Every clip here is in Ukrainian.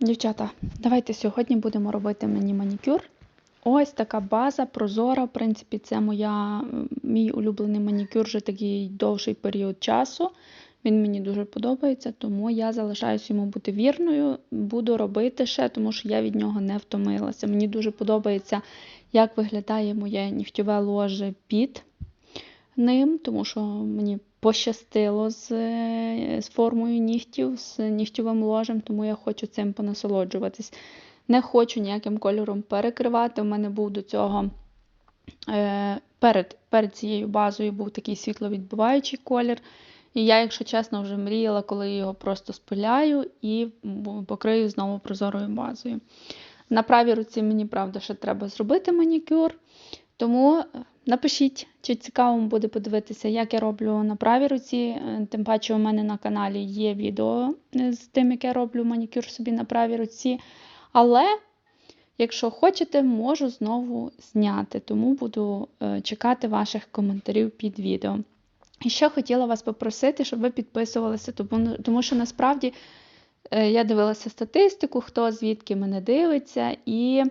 Дівчата, давайте сьогодні будемо робити мені манікюр. Ось така база прозора. В принципі, це моя, мій улюблений манікюр вже такий довший період часу. Він мені дуже подобається, тому я залишаюсь йому бути вірною. Буду робити ще, тому що я від нього не втомилася. Мені дуже подобається, як виглядає моє нігтьове ложе під ним, тому що мені пощастило з, е, з формою нігтів, з нігтьовим ложем, тому я хочу цим понасолоджуватись. Не хочу ніяким кольором перекривати. У мене був до цього е, перед, перед цією базою був такий світловідбиваючий колір. І я, якщо чесно, вже мріяла, коли його просто спиляю і покрию знову прозорою базою. На правій руці мені, правда, ще треба зробити манікюр. Тому напишіть, чи цікаво буде подивитися, як я роблю на правій руці. Е, Тим паче, у мене на каналі є відео е, з тим, як я роблю манікюр собі на правій руці. Але, якщо хочете, можу знову зняти, тому буду е, чекати ваших коментарів під відео. І ще хотіла вас попросити, щоб ви підписувалися, тому, тому що насправді я дивилася статистику, хто звідки мене дивиться, і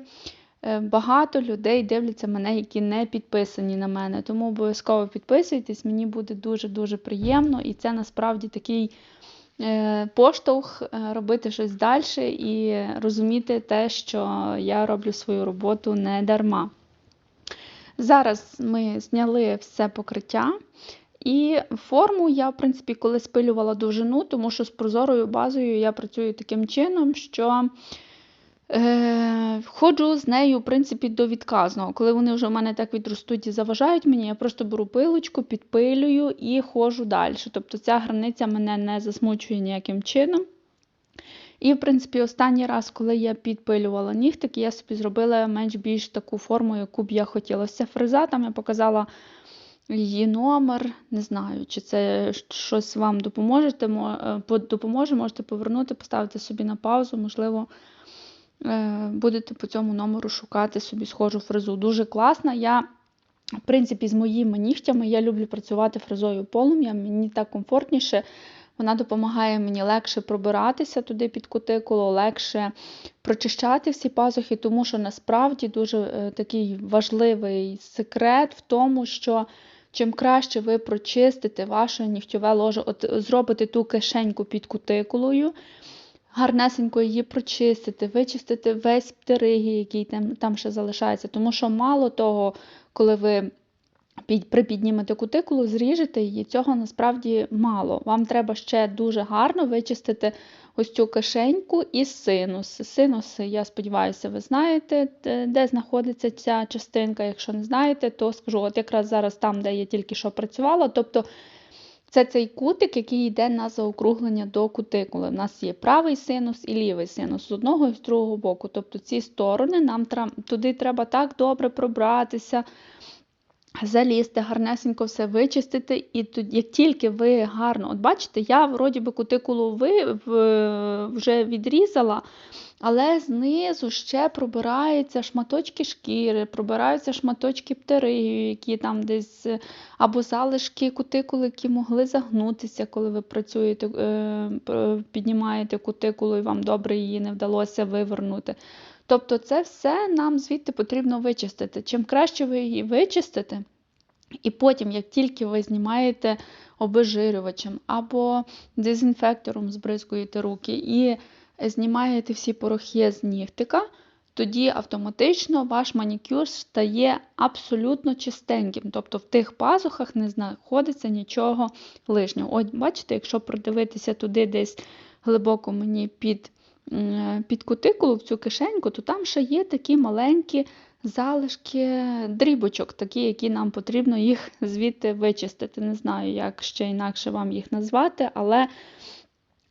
багато людей дивляться мене, які не підписані на мене. Тому обов'язково підписуйтесь, мені буде дуже-дуже приємно, і це насправді такий е, поштовх е, робити щось далі і розуміти те, що я роблю свою роботу не дарма. Зараз ми зняли все покриття. І форму я, в принципі, коли спилювала довжину, тому що з прозорою базою я працюю таким чином, що е, ходжу з нею, в принципі, до відказного. Коли вони вже в мене так відростуть і заважають мені, я просто беру пилочку, підпилюю і ходжу далі. Тобто ця границя мене не засмучує ніяким чином. І, в принципі, останній раз, коли я підпилювала нігтики, я собі зробила менш-більш таку форму, яку б я хотіла. Ось ця фреза, там я показала її номер. Не знаю, чи це щось вам допоможе, допоможе, можете повернути, поставити собі на паузу, можливо, е, будете по цьому номеру шукати собі схожу фрезу. Дуже класна. Я, в принципі, з моїми нігтями я люблю працювати фрезою полум'я, мені так комфортніше. Вона допомагає мені легше пробиратися туди під кутикулу, легше прочищати всі пазухи, тому що насправді дуже е, такий важливий секрет в тому, що чим краще ви прочистите ваше нігтьове ложе, от зробите ту кишеньку під кутикулою, гарнесенько її прочистите, вичистите весь птериги, який там, там ще залишається. Тому що мало того, коли ви під, припіднімете кутикулу, зріжете її, цього насправді мало. Вам треба ще дуже гарно вичистити ось цю кишеньку і синус. Синус, я сподіваюся, ви знаєте, де знаходиться ця частинка. Якщо не знаєте, то скажу, от якраз зараз там, де я тільки що працювала. тобто це цей кутик, який йде на заокруглення до кутикули. У нас є правий синус і лівий синус з одного і з другого боку. Тобто ці сторони нам туди треба так добре пробратися залізти, гарнесенько все вичистити, і тут, як тільки ви гарно, от бачите, я вроді би кутикулу ви, вже відрізала, але знизу ще пробираються шматочки шкіри, пробираються шматочки птеригію, які там десь, або залишки кутикули, які могли загнутися, коли ви працюєте, е, піднімаєте кутикулу і вам добре її не вдалося вивернути. Тобто це все нам звідти потрібно вичистити. Чим краще ви її вичистите, і потім, як тільки ви знімаєте обезжирювачем або дезінфектором збризкуєте руки і знімаєте всі порохи з нігтика, тоді автоматично ваш манікюр стає абсолютно чистеньким. Тобто в тих пазухах не знаходиться нічого лишнього. От, бачите, якщо продивитися туди десь глибоко мені під під кутикулу в цю кишеньку, то там ще є такі маленькі залишки дрібочок, такі, які нам потрібно їх звідти вичистити. Не знаю, як ще інакше вам їх назвати, але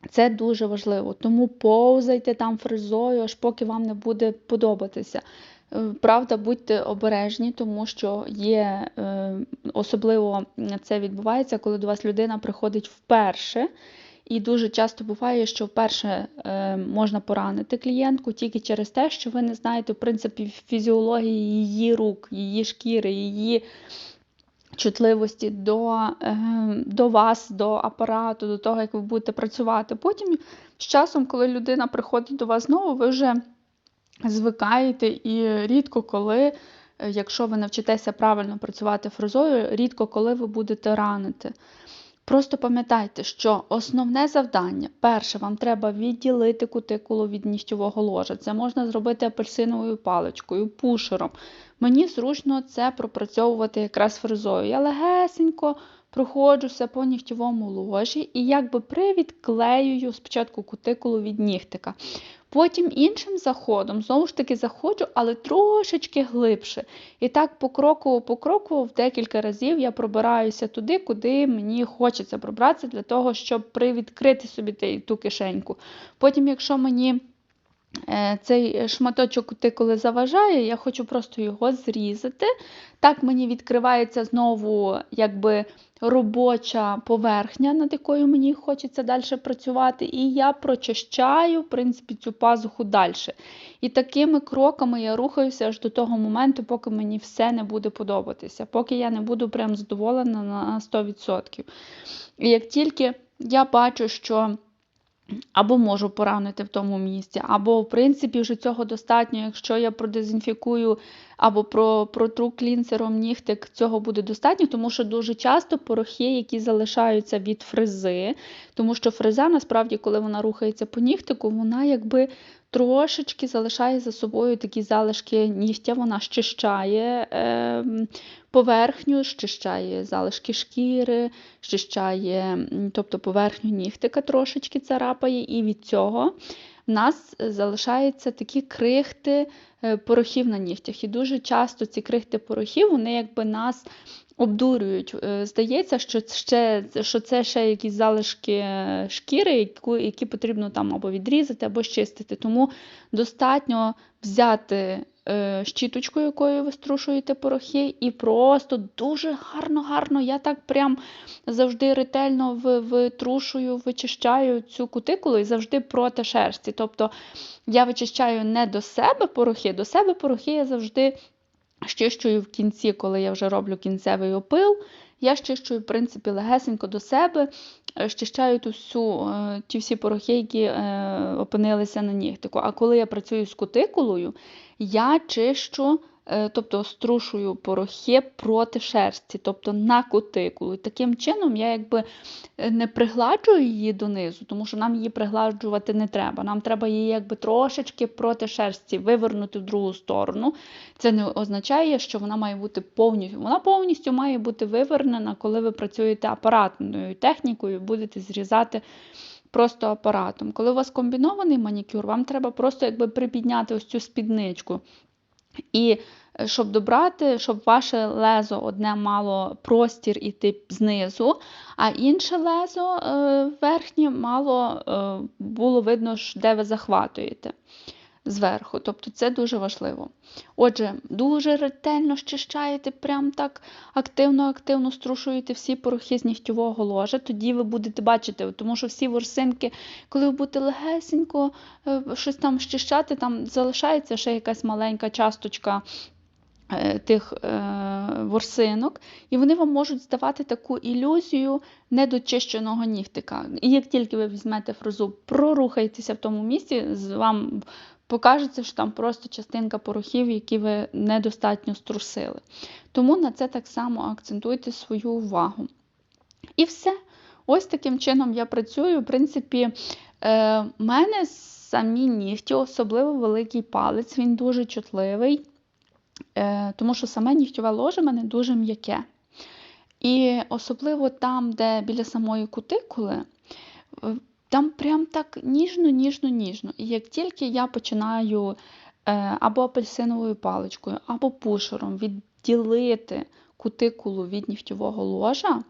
це дуже важливо. Тому повзайте там фрезою, аж поки вам не буде подобатися. Е, правда, будьте обережні, тому що є, е, особливо це відбувається, коли до вас людина приходить вперше. І дуже часто буває, що вперше е, можна поранити клієнтку тільки через те, що ви не знаєте, в принципі, фізіології її рук, її шкіри, її чутливості до, е, до вас, до апарату, до того, як ви будете працювати. Потім з часом, коли людина приходить до вас знову, ви вже звикаєте і рідко коли, е, якщо ви навчитеся правильно працювати фрезою, рідко коли ви будете ранити. Просто пам'ятайте, що основне завдання, перше, вам треба відділити кутикулу від нігтєвого ложа. Це можна зробити апельсиновою паличкою, пушером. Мені зручно це пропрацьовувати якраз фрезою. Я легесенько проходжуся по нігтєвому ложі і якби привідклеюю спочатку кутикулу від нігтика. Потім іншим заходом, знову ж таки, заходжу, але трошечки глибше. І так покроково покроково в декілька разів я пробираюся туди, куди мені хочеться пробратися, для того, щоб привідкрити собі ту кишеньку. Потім, якщо мені цей шматочок кутикули заважає, я хочу просто його зрізати. Так мені відкривається знову якби робоча поверхня, над якою мені хочеться далі працювати, і я прочищаю, в принципі, цю пазуху далі. І такими кроками я рухаюся аж до того моменту, поки мені все не буде подобатися, поки я не буду прям задоволена на 100%. І як тільки я бачу, що або можу поранити в тому місці, або, в принципі, вже цього достатньо. Якщо я продезінфікую або протру клінцером нігтик, цього буде достатньо, тому що дуже часто порохи, які залишаються від фрези, тому що фреза, насправді, коли вона рухається по нігтику, вона якби трошечки залишає за собою такі залишки нігтя, вона щищає е, поверхню, щищає залишки шкіри, щищає тобто поверхню нігтика трошечки царапає, і від цього в нас залишаються такі крихти е, порохів на нігтях. І дуже часто ці крихти порохів, вони якби нас обдурюють. Е, здається, що ще, що це ще якісь залишки шкіри, які, які потрібно там або відрізати, або щистити. Тому достатньо взяти е, щіточку, якою ви струшуєте порохи, і просто дуже гарно-гарно, я так прям завжди ретельно витрушую, вичищаю цю кутикулу і завжди проти шерсті. Тобто я вичищаю не до себе порохи, до себе порохи я завжди щищую в кінці, коли я вже роблю кінцевий опил. Я щищую, в принципі, легесенько до себе, е, щищаю ту всю, е, ті всі порохи, які е, опинилися на нігтику. А коли я працюю з кутикулою, я чищу Е, тобто струшую порохи проти шерсті, тобто на кутикулу. Таким чином я якби е, не пригладжую її донизу, тому що нам її пригладжувати не треба. Нам треба її якби трошечки проти шерсті вивернути в другу сторону. Це не означає, що вона має бути повністю. Вона повністю має бути вивернена, коли ви працюєте апаратною технікою, будете зрізати. Просто апаратом. Коли у вас комбінований манікюр, вам треба просто якби припідняти ось цю спідничку. І е, щоб добрати, щоб ваше лезо одне мало простір іти знизу, а інше лезо е, верхнє мало е, було видно, де ви захватуєте зверху. Тобто це дуже важливо. Отже, дуже ретельно щищаєте, прям так активно-активно струшуєте всі порохи з нігтєвого ложа, тоді ви будете бачити, тому що всі ворсинки, коли ви будете легесенько е, щось там щищати, там залишається ще якась маленька часточка. Е, тих е, ворсинок, і вони вам можуть здавати таку ілюзію недочищеного нігтика. І як тільки ви візьмете фрезу, прорухайтеся в тому місці, вам покажеться, що там просто частинка порохів, які ви недостатньо струсили. Тому на це так само акцентуйте свою увагу. І все. Ось таким чином я працюю. В принципі, е, в мене самі нігті, особливо великий палець, він дуже чутливий, е, тому що саме нігтьове ложе в мене дуже м'яке. І особливо там, де біля самої кутикули, там прям так ніжно, ніжно, ніжно. І як тільки я починаю е, або апельсиновою паличкою, або пушером відділити кутикулу від нігтєвого ложа,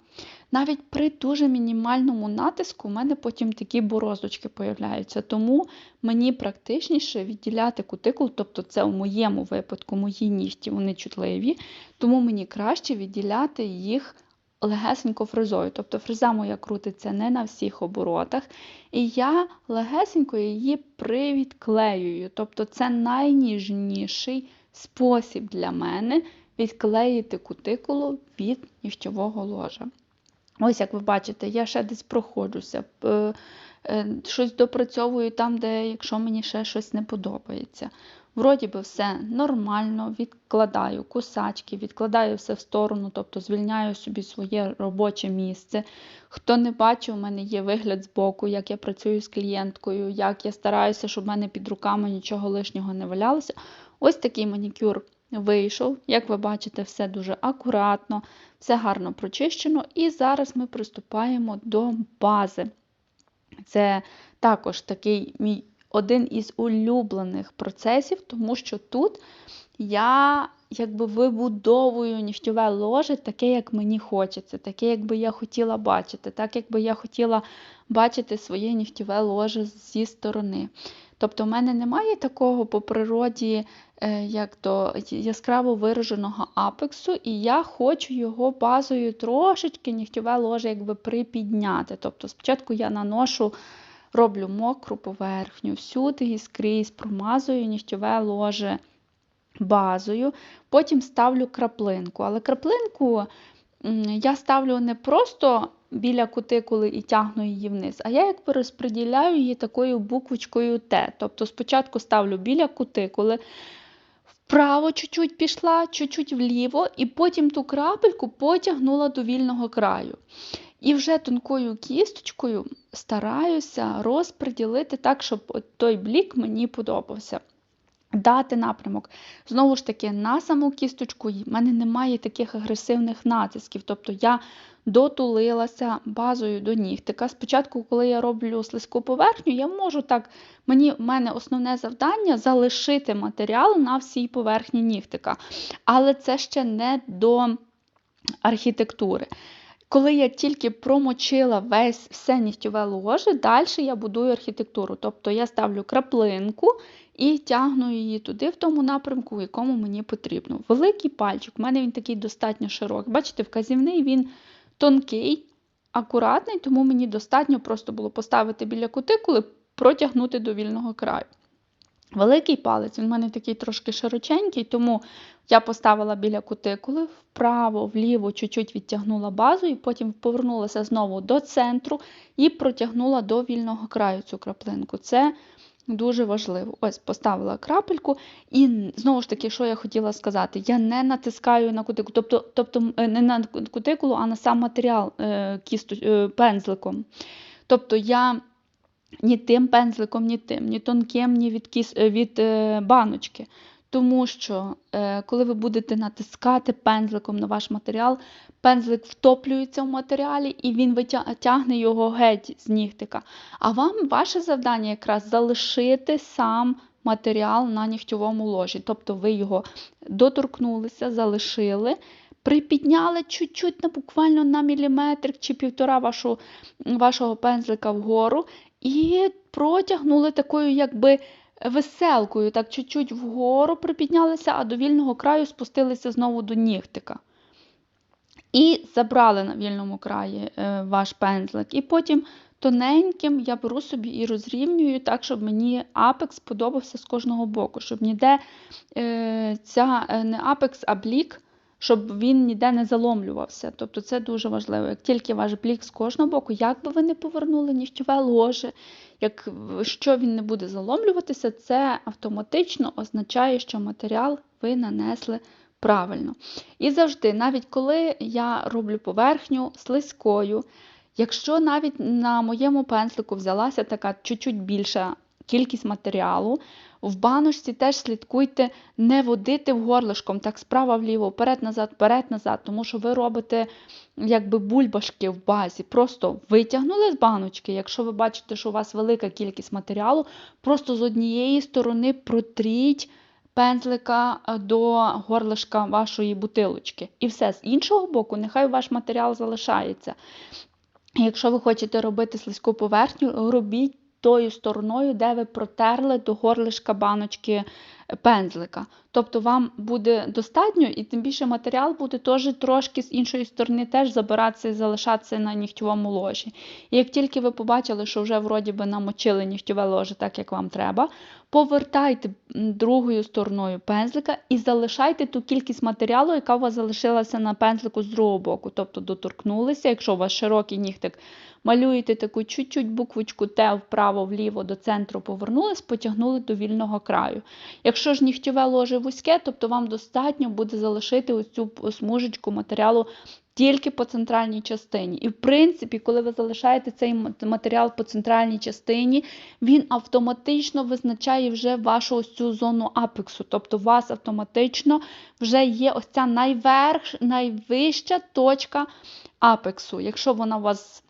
навіть при дуже мінімальному натиску у мене потім такі бороздочки появляються. Тому мені практичніше відділяти кутикулу, тобто це у моєму випадку мої нігті, вони чутливі, тому мені краще відділяти їх легесенько фрезою. Тобто фреза моя крутиться не на всіх оборотах. І я легесенько її привідклеюю. Тобто це найніжніший спосіб для мене відклеїти кутикулу від нігтєвого ложа. Ось, як ви бачите, я ще десь проходжуся, е, щось допрацьовую там, де якщо мені ще щось не подобається. Вроді би все нормально, відкладаю кусачки, відкладаю все в сторону, тобто звільняю собі своє робоче місце. Хто не бачив, у мене є вигляд з боку, як я працюю з клієнткою, як я стараюся, щоб в мене під руками нічого лишнього не валялося. Ось такий манікюр вийшов. Як ви бачите, все дуже акуратно, все гарно прочищено. І зараз ми приступаємо до бази. Це також такий мій один із улюблених процесів, тому що тут я якби вибудовую нігтєве ложе таке, як мені хочеться, таке, як би я хотіла бачити, так як би я хотіла бачити своє нігтєве ложе зі сторони. Тобто, в мене немає такого по природі, е, як то яскраво вираженого апексу, і я хочу його базою трошечки нігтєве ложе якби припідняти. Тобто, спочатку я наношу. Роблю мокру поверхню, всюди і скрізь промазую нігтєве ложе базою, потім ставлю краплинку. Але краплинку я ставлю не просто біля кутикули і тягну її вниз, а я якби розподіляю її такою буквочкою Т. Тобто спочатку ставлю біля кутикули, вправо чуть-чуть пішла, чуть-чуть вліво, і потім ту крапельку потягнула до вільного краю. І вже тонкою кісточкою стараюся розподілити так, щоб той блік мені подобався. Дати напрямок. Знову ж таки, на саму кісточку в мене немає таких агресивних натисків. Тобто я дотулилася базою до нігтика. Спочатку, коли я роблю слизьку поверхню, я можу так, мені, в мене основне завдання залишити матеріал на всій поверхні нігтика. Але це ще не до архітектури. Коли я тільки промочила весь все нігтєве ложе, далі я будую архітектуру. Тобто я ставлю краплинку і тягну її туди, в тому напрямку, в якому мені потрібно. Великий пальчик, у мене він такий достатньо широкий. Бачите, вказівний він тонкий, акуратний, тому мені достатньо просто було поставити біля кутикули, протягнути до вільного краю. Великий палець, він в мене такий трошки широченький, тому я поставила біля кутикули, вправо, вліво, чуть-чуть відтягнула базу, і потім повернулася знову до центру і протягнула до вільного краю цю краплинку. Це дуже важливо. Ось поставила крапельку, і знову ж таки, що я хотіла сказати, я не натискаю на кутикулу, тобто тобто е, не на кутикулу, а на сам матеріал е, кісту, е, пензликом. Тобто я ні тим пензликом, ні тим, ні тонким, ні від кіс, е, від е, баночки. Тому що, е, коли ви будете натискати пензликом на ваш матеріал, пензлик втоплюється в матеріалі і він витягне його геть з нігтика. А вам ваше завдання якраз залишити сам матеріал на нігтьовому ложі. Тобто ви його доторкнулися, залишили. Припідняли чуть-чуть на буквально на міліметр чи півтора вашу, вашого пензлика вгору, і протягнули такою, якби веселкою, так чуть-чуть вгору припіднялися, а до вільного краю спустилися знову до нігтика. І забрали на вільному краї е, ваш пензлик. І потім тоненьким я беру собі і розрівнюю так, щоб мені апекс подобався з кожного боку, щоб ніде е, ця е, не апекс, а блік щоб він ніде не заломлювався. Тобто це дуже важливо. Як тільки ваш блік з кожного боку, як би ви не повернули нігтєве ложе, якщо він не буде заломлюватися, це автоматично означає, що матеріал ви нанесли правильно. І завжди, навіть коли я роблю поверхню слизькою, якщо навіть на моєму пензлику взялася така чуть-чуть більша кількість матеріалу, в баночці теж слідкуйте не водити в горлишком, так справа вліво, вперед-назад, вперед-назад, тому що ви робите якби бульбашки в базі. Просто витягнули з баночки, якщо ви бачите, що у вас велика кількість матеріалу, просто з однієї сторони протріть пензлика е, до горлишка вашої бутилочки. І все, з іншого боку, нехай ваш матеріал залишається. Якщо ви хочете робити слизьку поверхню, робіть тою стороною, де ви протерли до горлишка баночки пензлика. Тобто вам буде достатньо, і тим більше матеріал буде теж трошки з іншої сторони теж забиратися і залишатися на нігтєвому ложі. І як тільки ви побачили, що вже вроді би намочили нігтєве ложе так, як вам треба, повертайте другою стороною пензлика і залишайте ту кількість матеріалу, яка у вас залишилася на пензлику з другого боку. Тобто доторкнулися, якщо у вас широкий нігтик, малюєте таку чуть-чуть буквочку Т вправо, вліво до центру повернулись, потягнули до вільного краю. Якщо ж нігтєве ложе вузьке, тобто вам достатньо буде залишити ось цю смужечку матеріалу тільки по центральній частині. І в принципі, коли ви залишаєте цей матеріал по центральній частині, він автоматично визначає вже вашу ось цю зону апексу. Тобто у вас автоматично вже є ось ця найверх, найвища точка апексу. Якщо вона у вас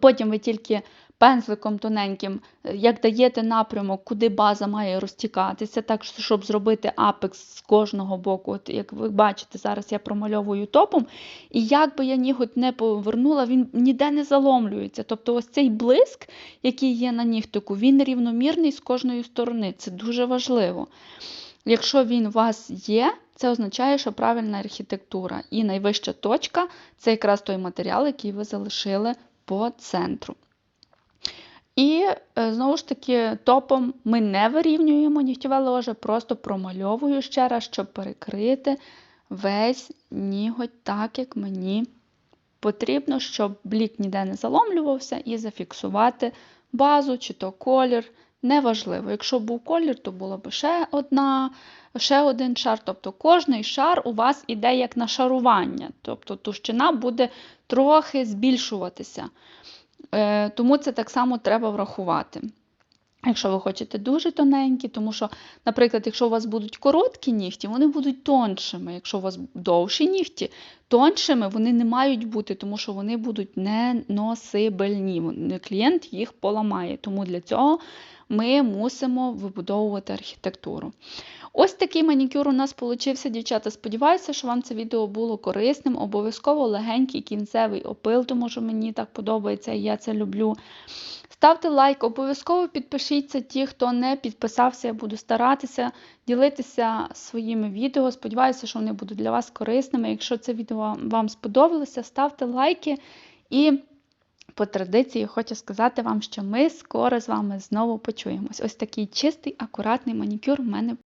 потім ви тільки пензликом тоненьким, е, як даєте напрямок, куди база має розтікатися, так щоб зробити апекс з кожного боку. От як ви бачите, зараз я промальовую топом, і як би я ніготь не повернула, він ніде не заломлюється. Тобто ось цей блиск, який є на нігтику, він рівномірний з кожної сторони. Це дуже важливо. Якщо він у вас є, це означає, що правильна архітектура. І найвища точка це якраз той матеріал, який ви залишили по центру. І е, знову ж таки, топом ми не вирівнюємо нігтєве ложе, просто промальовую ще раз, щоб перекрити весь ніготь так, як мені потрібно, щоб блік ніде не заломлювався, і зафіксувати базу чи то колір. Неважливо. Якщо був колір, то було б ще одна, ще один шар. Тобто кожний шар у вас іде як на шарування. Тобто товщина буде трохи збільшуватися. Е, Тому це так само треба врахувати. Якщо ви хочете дуже тоненькі, тому що, наприклад, якщо у вас будуть короткі нігті, вони будуть тоншими. Якщо у вас довші нігті, тоншими вони не мають бути, тому що вони будуть неносибельні. Клієнт їх поламає. Тому для цього ми мусимо вибудовувати архітектуру. Ось такий манікюр у нас получився, дівчата. Сподіваюся, що вам це відео було корисним. Обов'язково легенький кінцевий опил, тому що мені так подобається і я це люблю. Ставте лайк, обов'язково підпишіться ті, хто не підписався. Я буду старатися ділитися своїми відео. Сподіваюся, що вони будуть для вас корисними. Якщо це відео вам сподобалося, ставте лайки і. По традиції хочу сказати вам, що ми скоро з вами знову почуємось. Ось такий чистий, акуратний манікюр в мене